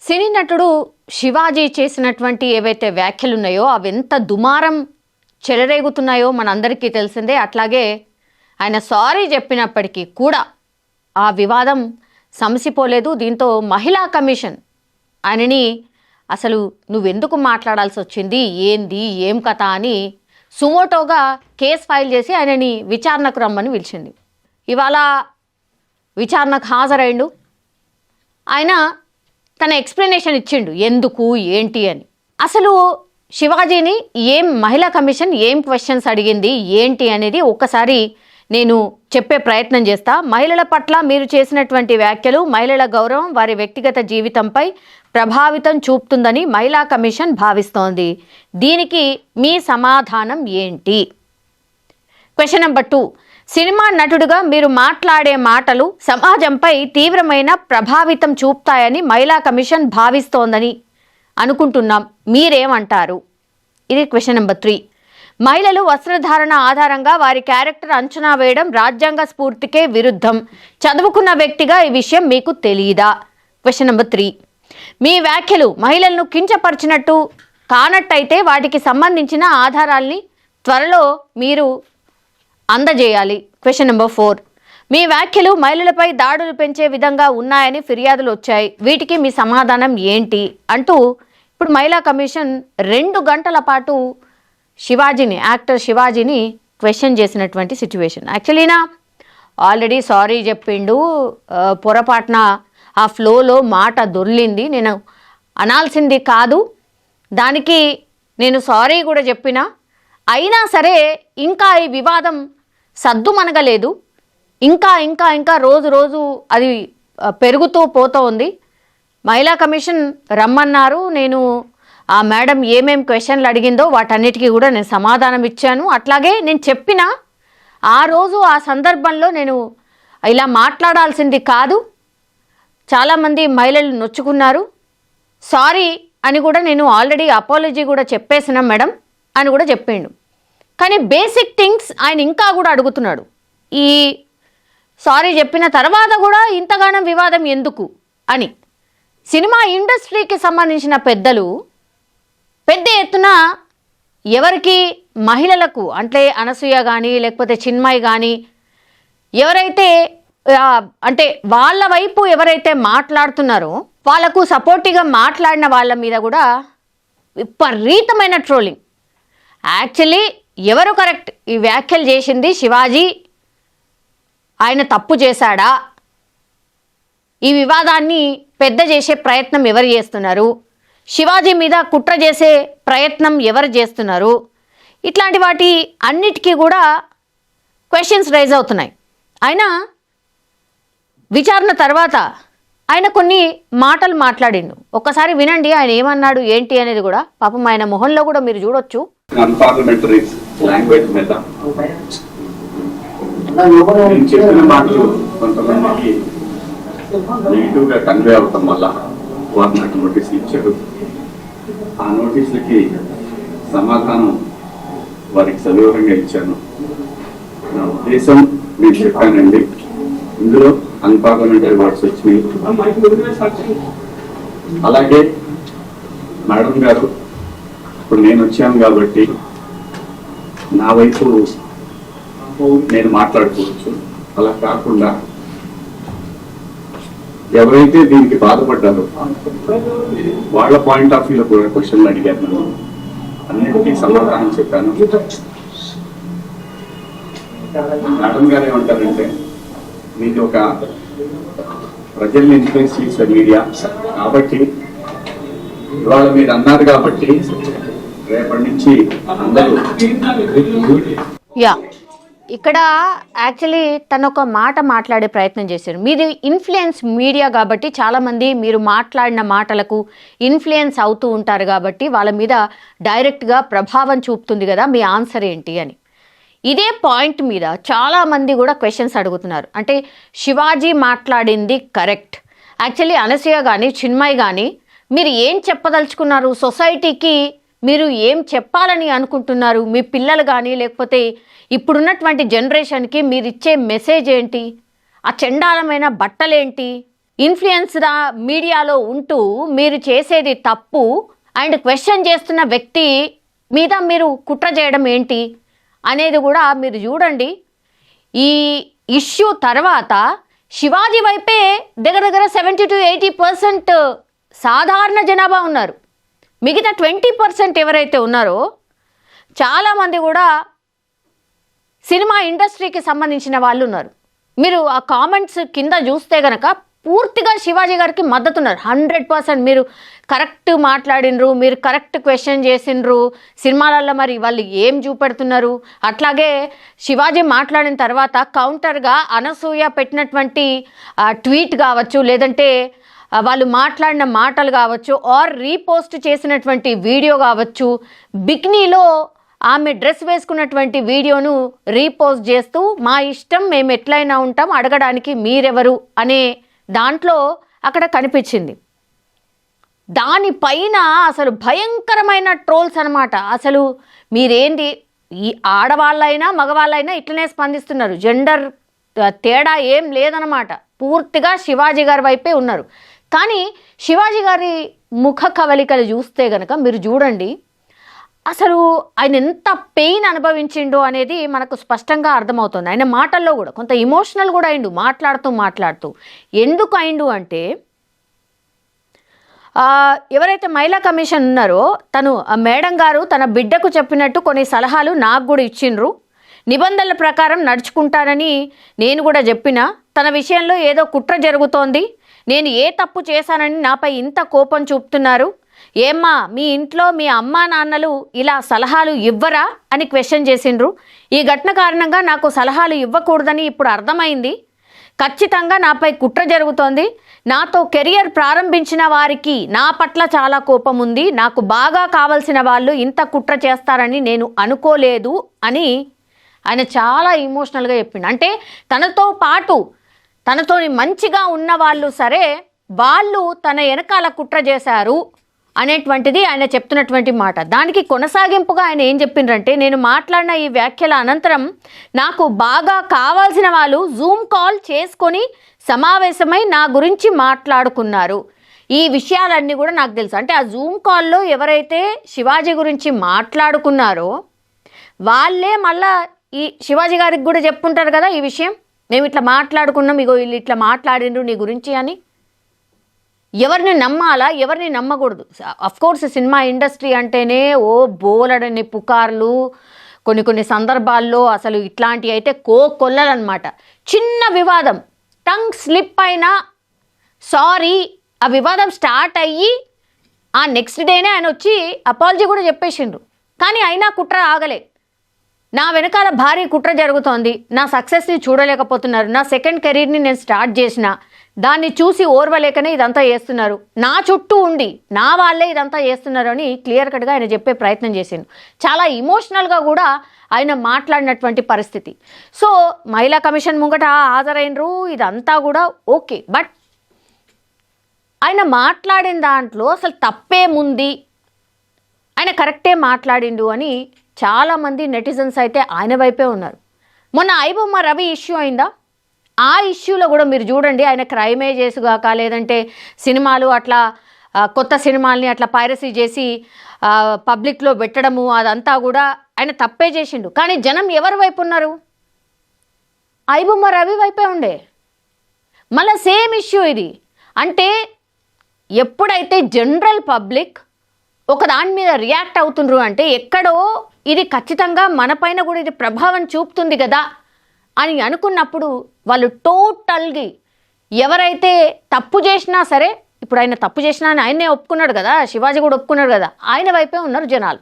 సినీ నటుడు శివాజీ చేసినటువంటి ఏవైతే వ్యాఖ్యలు ఉన్నాయో అవి ఎంత దుమారం చెలరేగుతున్నాయో మనందరికీ తెలిసిందే. అట్లాగే ఆయన సారీ చెప్పినప్పటికీ కూడా ఆ వివాదం సమసిపోలేదు. దీంతో మహిళా కమిషన్ ఆయనని అసలు నువ్వెందుకు మాట్లాడాల్సి వచ్చింది? ఏంది? ఏం కథ అని సుమోటోగా కేసు ఫైల్ చేసి ఆయనని విచారణకు రమ్మని పిలిచింది. ఇవాళ విచారణకు హాజరైండు. ఆయన తన ఎక్స్ప్లెనేషన్ ఇచ్చిండు ఎందుకు ఏంటి అని. అసలు శివాజీని ఏం మహిళా కమిషన్ ఏం క్వశ్చన్స్ అడిగింది ఏంటి అనేది ఒక్కసారి నేను చెప్పే ప్రయత్నం చేస్తా. మహిళల పట్ల మీరు చేసినటువంటి వ్యాఖ్యలు మహిళల గౌరవం వారి వ్యక్తిగత జీవితంపై ప్రభావితం చూపుతుందని మహిళా కమిషన్ భావిస్తోంది. దీనికి మీ సమాధానం ఏంటి? క్వశ్చన్ నెంబర్ టూ సినిమా నటుడుగా మీరు మాట్లాడే మాటలు సమాజంపై తీవ్రమైన ప్రభావితం చూపుతాయని మహిళా కమిషన్ భావిస్తోందని అనుకుంటున్నాం. మీరేమంటారు? ఇది క్వశ్చన్ నెంబర్ త్రీ. మహిళలు వస్త్రధారణ ఆధారంగా వారి క్యారెక్టర్ అంచనా వేయడం రాజ్యాంగ స్ఫూర్తికే విరుద్ధం. చదువుకున్న వ్యక్తిగా ఈ విషయం మీకు తెలియదా క్వశ్చన్ నెంబర్ త్రీ. మీ వ్యాఖ్యలు మహిళలను కించపరిచినట్టు కానట్టయితే వాటికి సంబంధించిన ఆధారాల్ని త్వరలో మీరు అందజేయాలి. క్వశ్చన్ నెంబర్ ఫోర్ మీ వ్యాఖ్యలు మహిళలపై దాడులు పెంచే విధంగా ఉన్నాయని ఫిర్యాదులు వచ్చాయి. వీటికి మీ సమాధానం ఏంటి? అంటూ ఇప్పుడు మహిళా కమిషన్ రెండు గంటల పాటు శివాజీని యాక్టర్ శివాజీని క్వశ్చన్ చేసినటువంటి సిచ్యువేషన్ యాక్చువల్లీనా ఆల్రెడీ సారీ చెప్పిండు. పొరపాటున ఆ ఫ్లోలో మాట దొర్లింది. నేను అనాల్సింది కాదు. దానికి నేను సారీ కూడా చెప్పిన. అయినా సరే ఇంకా ఈ వివాదం సద్దుమనగలేదు ఇంకా ఇంకా ఇంకా రోజు రోజు అది పెరుగుతూ పోతూ ఉంది. మహిళా కమిషన్ రమ్మన్నారు. నేను ఆ మేడం ఏమేం క్వశ్చన్లు అడిగిందో వాటన్నిటికీ కూడా నేను సమాధానం ఇచ్చాను. అట్లాగే నేను చెప్పిన ఆ రోజు ఆ సందర్భంలో నేను ఇలా మాట్లాడాల్సింది కాదు. చాలామంది మహిళలు నొచ్చుకున్నారు. సారీ అని కూడా నేను ఆల్రెడీ అపాలజీ కూడా చెప్పేసిన మేడం. అని కూడా చెప్పిండు. కానీ బేసిక్ థింగ్స్ ఆయన ఇంకా కూడా అడుగుతున్నాడు. ఈ సారీ చెప్పిన తర్వాత కూడా ఇంతగానం వివాదం ఎందుకు అని. సినిమా ఇండస్ట్రీకి సంబంధించిన పెద్దలు పెద్ద ఎత్తున ఎవరికి మహిళలకు అంటే అనసూయ కానీ లేకపోతే చిన్మయ్ కానీ ఎవరైతే అంటే వాళ్ళ వైపు ఎవరైతే మాట్లాడుతున్నారో వాళ్ళకు సపోర్టివ్గా మాట్లాడిన వాళ్ళ మీద కూడా విపరీతమైన ట్రోలింగ్ యాక్చువల్లీ ఎవరు కరెక్ట్ ఈ వ్యాఖ్యలు చేసింది శివాజీ? ఆయన తప్పు చేశాడా? ఈ వివాదాన్ని పెద్ద చేసే ప్రయత్నం ఎవరు చేస్తున్నారు? శివాజీ మీద కుట్ర చేసే ప్రయత్నం ఎవరు చేస్తున్నారు? ఇట్లాంటి వాటి అన్నిటికీ కూడా క్వశ్చన్స్ రైజ్ అవుతున్నాయి. అయినా విచారణ తర్వాత ఆయన కొన్ని మాటలు మాట్లాడిండు. ఒక్కసారి వినండి ఆయన ఏమన్నాడు ఏంటి అనేది కూడా. పాపం ఆయన మొహంలో కూడా మీరు చూడొచ్చు. అన్పార్లమెంటరీ లాంగ్వేజ్ మీద నేను చెప్పిన మాటలు కొంతమందికి నెగిటివ్గా కన్వే అవటం వల్ల వారు నాకు నోటీసులు ఇచ్చారు. ఆ నోటీసులకి సమాధానం వారికి సవివరంగా ఇచ్చాను. నా ఉద్దేశం నేను చెప్పానండి. ఇందులో అన్పార్లమెంటరీ వర్డ్స్ వచ్చినాయి. అలాగే మేడం గారు ఇప్పుడు నేను వచ్చాను కాబట్టి నా వైపు నేను మాట్లాడుకోవచ్చు. అలా కాకుండా ఎవరైతే దీనికి బాధపడ్డారో వాళ్ళ పాయింట్ ఆఫ్ వ్యూలో కూడా క్వశ్చన్లు అడిగాను నేను అన్నిటికీ సమాధానం చెప్పాను. మేడం గారు ఏమంటారంటే మీది ఒక ప్రజల్ని ఇన్ఫ్లుయెన్స్ చేసే మీడియా. కాబట్టి ఇవాళ మీరు అన్నారు కాబట్టి రేపటి నుంచి అందరూ యా. ఇక్కడ యాక్చువల్లీ తను ఒక మాట మాట్లాడే ప్రయత్నం చేశారు మీది ఇన్ఫ్లుయెన్స్ మీడియా కాబట్టి చాలామంది మీరు మాట్లాడిన మాటలకు ఇన్ఫ్లుయెన్స్ అవుతూ ఉంటారు కాబట్టి వాళ్ళ మీద డైరెక్ట్గా ప్రభావం చూపుతుంది కదా మీ ఆన్సర్ ఏంటి అని. ఇదే పాయింట్ మీద చాలామంది కూడా క్వశ్చన్స్ అడుగుతున్నారు. అంటే శివాజీ మాట్లాడింది కరెక్ట్. యాక్చువల్లీ అనసూయ కానీ చిన్మయ్ కానీ మీరు ఏం చెప్పదలుచుకున్నారు? సొసైటీకి మీరు ఏం చెప్పాలని అనుకుంటున్నారు? మీ పిల్లలు కానీ లేకపోతే ఇప్పుడున్నటువంటి జనరేషన్కి మీరు ఇచ్చే మెసేజ్ ఏంటి? ఆ చండాలమైన బట్టలేంటి? ఇన్ఫ్లుయెన్స్గా మీడియాలో ఉంటూ మీరు చేసేది తప్పు? అండ్ క్వశ్చన్ చేస్తున్న వ్యక్తి మీద మీరు కుట్ర చేయడం ఏంటి? అనేది కూడా మీరు చూడండి. ఈ ఇష్యూ తర్వాత శివాజీ వైపే దగ్గర దగ్గర సెవెంటీ టు ఎయిటీ పర్సెంట్ సాధారణ జనాభా ఉన్నారు. మిగతా ట్వంటీ పర్సెంట్ ఎవరైతే ఉన్నారో చాలామంది కూడా సినిమా ఇండస్ట్రీకి సంబంధించిన వాళ్ళు ఉన్నారు. మీరు ఆ కామెంట్స్ కింద చూస్తే గనక పూర్తిగా శివాజీ గారికి మద్దతు ఉన్నారు. హండ్రెడ్ పర్సెంట్ మీరు కరెక్ట్ మాట్లాడినరు మీరు కరెక్ట్ క్వశ్చన్ చేసిండ్రు. సినిమాలలో మరి వాళ్ళు ఏం చూపెడుతున్నారు? అట్లాగే శివాజీ మాట్లాడిన తర్వాత కౌంటర్గా అనసూయ పెట్టినటువంటి ట్వీట్ కావచ్చు లేదంటే వాళ్ళు మాట్లాడిన మాటలు కావచ్చు ఆర్ రీపోస్ట్ చేసినటువంటి వీడియో కావచ్చు బిక్నీలో ఆమె డ్రెస్ వేసుకున్నటువంటి వీడియోను రీపోస్ట్ చేస్తూ మా ఇష్టం మేము ఎట్లయినా ఉంటాం అడగడానికి మీరెవరు? అనే దాంట్లో అక్కడ కనిపించింది. దానిపైన అసలు భయంకరమైన ట్రోల్స్ అనమాట అసలు మీరేంటి ఈ ఆడవాళ్ళైనా మగవాళ్ళైనా ఇట్లనే స్పందిస్తున్నారు. జెండర్ తేడా ఏం లేదనమాట పూర్తిగా శివాజీ గారి వైపే ఉన్నారు. కానీ శివాజీ గారి ముఖ కవలికలు చూస్తే గనక మీరు చూడండి అసలు ఆయన ఎంత పెయిన్ అనుభవించిండో అనేది మనకు స్పష్టంగా అర్థమవుతుంది. ఆయన మాటల్లో కూడా కొంత ఇమోషనల్ కూడా అయిండు మాట్లాడుతూ మాట్లాడుతూ. ఎందుకు అయిండు అంటే ఎవరైతే మహిళా కమిషన్ ఉన్నారో తను ఆ మేడం గారు తన బిడ్డకు చెప్పినట్టు కొన్ని సలహాలు నాకు కూడా ఇచ్చిండ్రు. నిబంధనల ప్రకారం నడుచుకుంటానని నేను కూడా చెప్పిన. తన విషయంలో ఏదో కుట్ర జరుగుతోంది. నేను ఏ తప్పు చేశానని నాపై ఇంత కోపం చూపుతున్నారు? ఏమ్మా మీ ఇంట్లో మీ అమ్మా నాన్నలు ఇలా సలహాలు ఇవ్వరా అని క్వశ్చన్ చేసిండ్రు. ఈ ఘటన కారణంగా నాకు సలహాలు ఇవ్వకూడదని ఇప్పుడు అర్థమైంది. ఖచ్చితంగా నాపై కుట్ర జరుగుతోంది. నాతో కెరియర్ ప్రారంభించిన వారికి నా పట్ల చాలా కోపం ఉంది. నాకు బాగా కావలసిన వాళ్ళు ఇంత కుట్ర చేస్తారని నేను అనుకోలేదు అని ఆయన చాలా ఇమోషనల్గా చెప్పిండు. అంటే తనతో పాటు తనతో మంచిగా ఉన్న వాళ్ళు సరే వాళ్ళు తన వెనకాల కుట్ర చేశారు అనేటువంటిది ఆయన చెప్తున్నటువంటి మాట. దానికి కొనసాగింపుగా ఆయన ఏం చెప్పిండ్రంటే నేను మాట్లాడిన ఈ వ్యాఖ్యల అనంతరం నాకు బాగా కావాల్సిన వాళ్ళు జూమ్ కాల్ చేసుకొని సమావేశమై నా గురించి మాట్లాడుకున్నారు. ఈ విషయాలన్నీ కూడా నాకు తెలుసు. అంటే ఆ జూమ్ కాల్లో ఎవరైతే శివాజీ గురించి మాట్లాడుకున్నారో వాళ్ళే మళ్ళా ఈ శివాజీ గారికి కూడా చెప్పుంటారు కదా ఈ విషయం? మేము ఇట్లా మాట్లాడుకున్నాం ఇగో వీళ్ళు ఇట్లా మాట్లాడిండ్రు నీ గురించి అని. ఎవరిని నమ్మాలా? ఎవరిని నమ్మకూడదు. కోర్స్ సినిమా ఇండస్ట్రీ అంటేనే ఓ బోలడని పుకార్లు కొన్ని కొన్ని సందర్భాల్లో అసలు ఇట్లాంటివి అయితే కో కొల్లలన్నమాట చిన్న వివాదం. టంగ్ స్లిప్ అయినా సారీ ఆ వివాదం స్టార్ట్ అయ్యి ఆ నెక్స్ట్ డేనే ఆయన వచ్చి అపాలజీ కూడా చెప్పేసిండ్రు. కానీ అయినా కుట్ర ఆగలే. నా వెనకాల భారీ కుట్ర జరుగుతోంది. నా సక్సెస్ని చూడలేకపోతున్నారు. నా సెకండ్ కెరీర్ని నేను స్టార్ట్ చేసిన. దాన్ని చూసి ఓర్వలేకనే ఇదంతా చేస్తున్నారు. నా చుట్టూ ఉండి నా వాళ్ళే ఇదంతా చేస్తున్నారు అని క్లియర్ కట్గా ఆయన చెప్పే ప్రయత్నం చేశాను చాలా ఇమోషనల్గా కూడా ఆయన మాట్లాడినటువంటి పరిస్థితి. సో మహిళా కమిషన్ ముంగట హాజరైనరు ఇదంతా కూడా ఓకే. బట్ ఆయన మాట్లాడిన దాంట్లో అసలు తప్పేముంది? ఆయన కరెక్టే మాట్లాడిండు అని చాలామంది నెటిజన్స్ అయితే ఆయన వైపే ఉన్నారు. మొన్న ఐబొమ్మ రవి ఇష్యూ అయిందా? ఆ ఇష్యూలో కూడా మీరు చూడండి ఆయన క్రైమే చేసుగాక లేదంటే సినిమాలు అట్లా కొత్త సినిమాల్ని అట్లా పైరసీ చేసి పబ్లిక్లో పెట్టడము అదంతా కూడా ఆయన తప్పే చేసిండు. కానీ జనం ఎవరి వైపు ఉన్నారు? ఐబొమ్మ రవి వైపే ఉండే. మళ్ళీ సేమ్ ఇష్యూ ఇది. అంటే ఎప్పుడైతే జనరల్ పబ్లిక్ ఒక దాని మీద రియాక్ట్ అవుతుండ్రు అంటే ఎక్కడో ఇది ఖచ్చితంగా మనపైన కూడా ఇది ప్రభావం చూపుతుంది కదా అని అనుకున్నప్పుడు వాళ్ళు టోటల్గా ఎవరైతే తప్పు చేసినా సరే ఇప్పుడు ఆయన తప్పు చేసినా అని ఆయనే ఒప్పుకున్నాడు కదా శివాజీ కూడా ఒప్పుకున్నాడు కదా ఆయన వైపే ఉన్నారు జనాలు.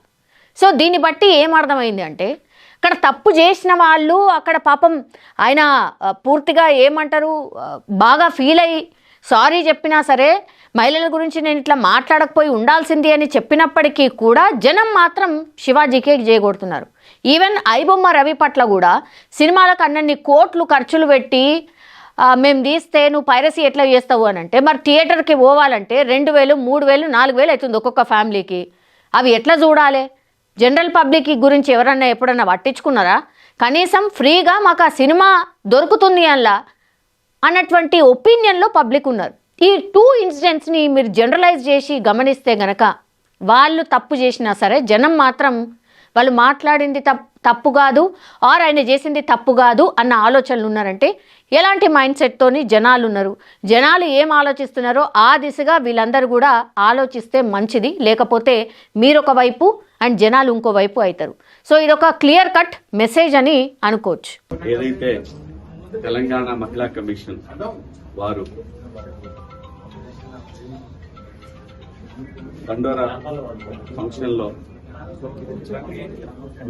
సో దీన్ని బట్టి ఏం అర్థమైంది అంటే అక్కడ తప్పు చేసిన వాళ్ళు అక్కడ పాపం ఆయన పూర్తిగా ఏమంటారు బాగా ఫీల్ అయ్యి సారీ చెప్పినా సరే మహిళల గురించి నేను ఇట్లా మాట్లాడకపోయి ఉండాల్సింది అని చెప్పినప్పటికీ కూడా జనం మాత్రం శివాజీకే చేయగొడుతున్నారు ఈవెన్ ఐబొమ్మ రవి పట్ల కూడా సినిమాలకు అన్నన్ని కోట్లు ఖర్చులు పెట్టి మేము తీస్తే నువ్వు పైరసీ ఎట్లా చేస్తావు అని అంటే మరి థియేటర్కి పోవాలంటే రెండు వేలు మూడు వేలు నాలుగు వేలు అవుతుంది ఒక్కొక్క ఫ్యామిలీకి. అవి ఎట్లా చూడాలి? జనరల్ పబ్లిక్ గురించి ఎవరన్నా ఎప్పుడన్నా పట్టించుకున్నారా? కనీసం ఫ్రీగా మాకు ఆ సినిమా దొరుకుతుంది అలా అన్నటువంటి ఒపీనియన్లో పబ్లిక్ ఉన్నారు. ఈ టూ ఇన్సిడెంట్స్ని మీరు జనరలైజ్ చేసి గమనిస్తే గనక వాళ్ళు తప్పు చేసినా సరే జనం మాత్రం వాళ్ళు మాట్లాడింది తప్పు కాదు ఆర్ ఆయన చేసింది తప్పు కాదు అన్న ఆలోచనలు ఉన్నారంటే ఎలాంటి మైండ్ సెట్తోని జనాలు ఉన్నారు? జనాలు ఏం ఆలోచిస్తున్నారో ఆ దిశగా వీళ్ళందరూ కూడా ఆలోచిస్తే మంచిది లేకపోతే మీరొక వైపు అండ్ జనాలు ఇంకో వైపు అవుతారు. సో ఇదొక క్లియర్ కట్ మెసేజ్ అని అనుకోవచ్చు. ఏదైతే తెలంగాణ మహిళా కమిషన్ వారు దండోరా ఫంక్షన్లో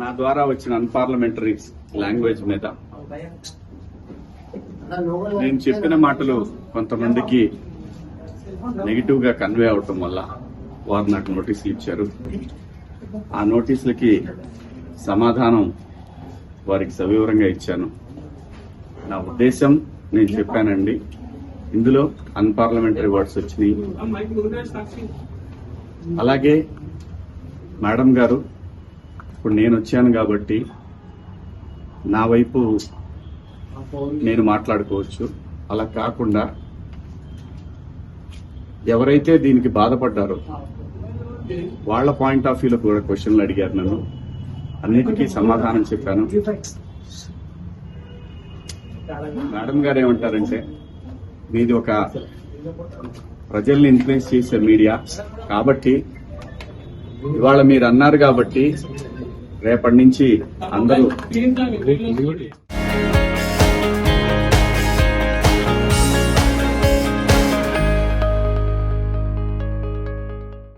నా ద్వారా వచ్చిన అన్పార్లమెంటరీ లాంగ్వేజ్ మీద నేను చెప్పిన మాటలు కొంతమందికి నెగిటివ్గా కన్వే అవటం వల్ల వారు నాకు నోటీసులు ఇచ్చారు. ఆ నోటీసులకి సమాధానం వారికి సవివరంగా ఇచ్చాను. నా ఉద్దేశం నేను చెప్పానండి. ఇందులో అన్పార్లమెంటరీ వర్డ్స్ వచ్చినాయి. అలాగే మేడం గారు ఇప్పుడు నేను వచ్చాను కాబట్టి నా వైపు నేను మాట్లాడుకోవచ్చు. అలా కాకుండా ఎవరైతే దీనికి బాధపడ్డారో వాళ్ళ పాయింట్ ఆఫ్ వ్యూలో కూడా క్వశ్చన్లు అడిగారు నన్ను. అన్నిటికీ సమాధానం చెప్పాను. మేడం గారు ఏమంటారంటే మీది ఒక ప్రజల్ని ఇన్ఫ్లుయెన్స్ చేసే మీడియా కాబట్టి ఇవాళ మీరు అన్నారు కాబట్టి రేపటి నుంచి అందరూ